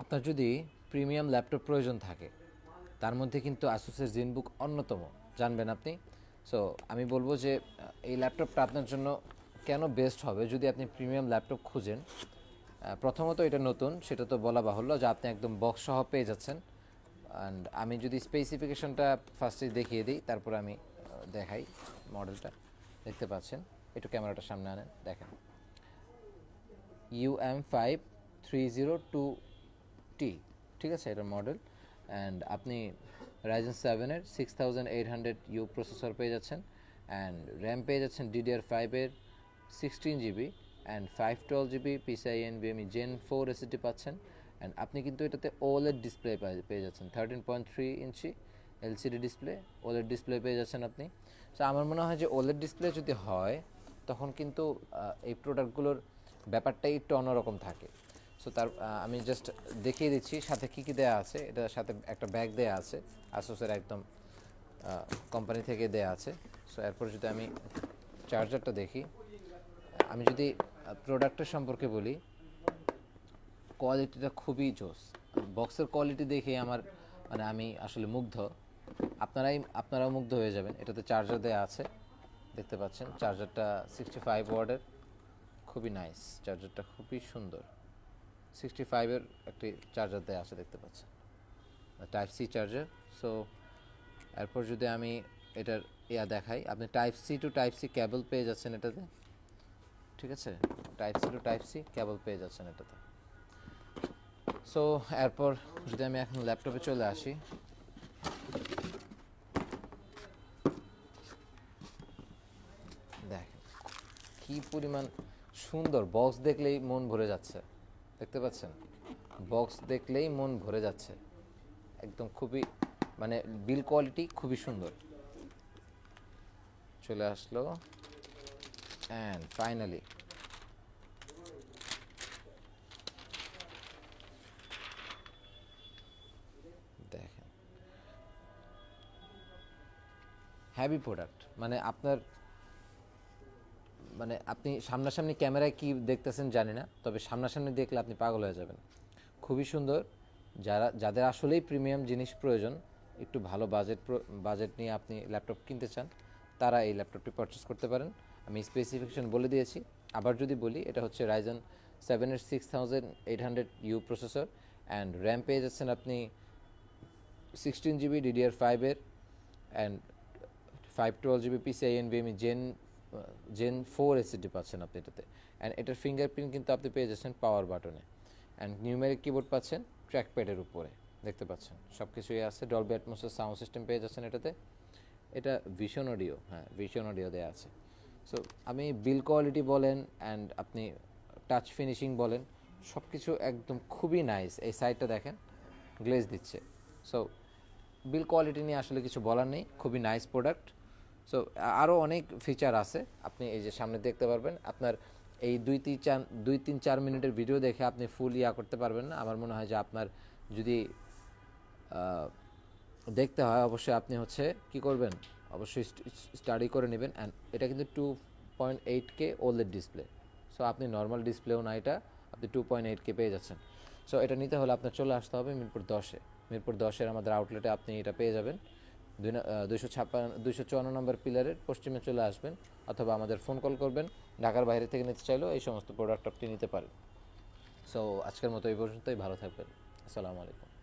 আপনার যদি premium laptop প্রয়োজন থাকে, তার মধ্যে কিন্তু আসুসের জিনবুক অন্যতম। জানবেন আপনি? সো আমি বলব যে এই ল্যাপটপটা আপনার জন্য কেন বেস্ট হবে যদি আপনি প্রিমিয়াম ল্যাপটপ খুঁজেন? প্রথমত এটা নতুন, সেটা তো বলা বাহুল্য যে আপনি একদম বক্স সহ পেয়ে যাচ্ছেন। অ্যান্ড আমি যদি স্পেসিফিকেশনটা ফার্স্টে দেখিয়ে দিই, তারপর আমি দেখাই মডেলটা দেখতে পাচ্ছেন? একটু ক্যামেরাটা সামনে আনেন, দেখেন। U M five three zero two T ঠিক আছে এটার মডেল অ্যান্ড আপনি রাইজেন সেভেনের six thousand eight hundred U processor পেয়ে যাচ্ছেন। অ্যান্ড র্যাম পেয়ে যাচ্ছেন ডিডিআর ফাইভের sixteen GB and five twelve GB PCI N বিএমই জেন ফোর এসিটি পাচ্ছেন। অ্যান্ড আপনি কিন্তু এটাতে ওলেড ডিসপ্লে পেয়ে যাচ্ছেন thirteen point three inch LCD display OLED display পেয়ে যাচ্ছেন আপনি। সো আমার মনে হয় যে ওলেড ডিসপ্লে যদি হয়, তখন কিন্তু এই প্রোডাক্টগুলোর ব্যাপারটাই একটু অন্যরকম থাকে। সো তার আমি জাস্ট দেখিয়ে দিচ্ছি, সাথে কী কী দেওয়া আছে এটার সাথে একটা ব্যাগ দেওয়া আছে আসুসের একদম কোম্পানি থেকে দেওয়া আছে। সো এরপর যদি আমি চার্জারটা দেখি, আমি যদি প্রোডাক্টের সম্পর্কে বলি কোয়ালিটিটা খুবই জোস। বক্সের কোয়ালিটি দেখে আমার মানে আমি আসলে মুগ্ধ। আপনারাই, আপনারাও মুগ্ধ হয়ে যাবেন। এটাতে চার্জার দেওয়া আছে, দেখতে পাচ্ছেন। চার্জারটা সিক্সটি ফাইভ ওয়ার্ডের খুবই নাইস চার্জারটা খুবই সুন্দর। সিক্সটি ফাইভের একটি চার্জার দেওয়া আছে দেখতে পাচ্ছেন। টাইপ সি চার্জার সো এরপর যদি আমি এটার ইয়া দেখাই, আপনি type C to type C cable পেয়ে যাচ্ছেন এটাতে। ঠিক আছে? Type C to type C cable পেয়ে যাচ্ছেন এটাতে। সো এরপর যদি আমি এখন ল্যাপটপে চলে আসি। দেখেন, কি পরিমাণ সুন্দর বক্স দেখলেই মন ভরে যাচ্ছে। দেখতে পাচ্ছেন? বক্স দেখলেই মন ভরে যাচ্ছে। একদম খুবই মানে বিল কোয়ালিটি খুবই সুন্দর। চলে আসলো। অ্যান্ড ফাইনালি দেখেন। হ্যাভি প্রোডাক্ট মানে আপনার মানে আপনি সামনাসামনি ক্যামেরায় কি দেখতেছেন জানি না, তবে সামনাসামনি দেখলে আপনি পাগল হয়ে যাবেন। খুবই সুন্দর। যারা, যাদের আসলেই প্রিমিয়াম জিনিস প্রয়োজন, একটু ভালো বাজেট বাজেট নিয়ে আপনি ল্যাপটপ কিনতে চান, তারা এই ল্যাপটপটি পারচেস করতে পারেন। আমি স্পেসিফিকেশন বলে দিয়েছি। আবার যদি বলি, এটা হচ্ছে রাইজন সেভেনের six thousand eight hundred U processor and RAM পেয়ে যাচ্ছেন আপনি সিক্সটিন জিবি ডিডিআর ফাইভের and five twelve GB PCI NVMe gen gen four SSD পাচ্ছেন আপনি এটাতে। অ্যান্ড এটার ফিঙ্গারপ্রিন্ট কিন্তু আপনি পেয়ে যাচ্ছেন পাওয়ার বাটনে অ্যান্ড নিউমেরিক কিবোর্ড পাচ্ছেন ট্র্যাক প্যাডের উপরে, দেখতে পাচ্ছেন। সব কিছুই আছে ডলবি অ্যাটমোসের সাউন্ড সিস্টেম পেয়ে যাচ্ছেন এটাতে। এটা ভিশন অডিও হ্যাঁ ভিশন অডিও দেওয়া আছে। সো আমি বিল কোয়ালিটি বলেন অ্যান্ড আপনি টাচ ফিনিশিং বলেন সব কিছু একদম খুবই নাইস এই সাইডটা দেখেন গ্লেজ দিচ্ছে। সো বিল কোয়ালিটি নিয়ে আসলে কিছু বলার নেই। খুবই নাইস প্রোডাক্ট সো আরও অনেক ফিচার আছে। আপনি এই যে সামনে দেখতে পারবেন, আপনার এই দুই তিন চার, দুই তিন, চার মিনিটের ভিডিও দেখে আপনি ফুল ইয়া করতে পারবেন না। আমার মনে হয় যে আপনার যদি দেখতে হয়, অবশ্যই আপনি হচ্ছে কি করবেন? অবশ্যই স্টাডি করে নেবেন। অ্যান্ড এটা কিন্তু two point eight K OLED display so আপনি নর্মাল ডিসপ্লেও না এটা, আপনি টু পয়েন্ট এইট কে পেয়ে যাচ্ছেন। সো এটা নিতে হলে আপনার চলে আসতে হবে মিরপুর দশে। মিরপুর দশের আমাদের আউটলেটে আপনি এটা পেয়ে যাবেন। দুইশো ছাপ্পান্ন, দুইশো চুয়ান্ন নম্বর পিলারের পশ্চিমে চলে আসবেন অথবা আমাদের ফোন কল করবেন, ঢাকার বাইরে থেকে নিতে চাইলেও এই সমস্ত প্রোডাক্ট আপনি নিতে পারেন। সো আজকের মতো এই পর্যন্তই, ভালো থাকবেন। আসসালামু আলাইকুম।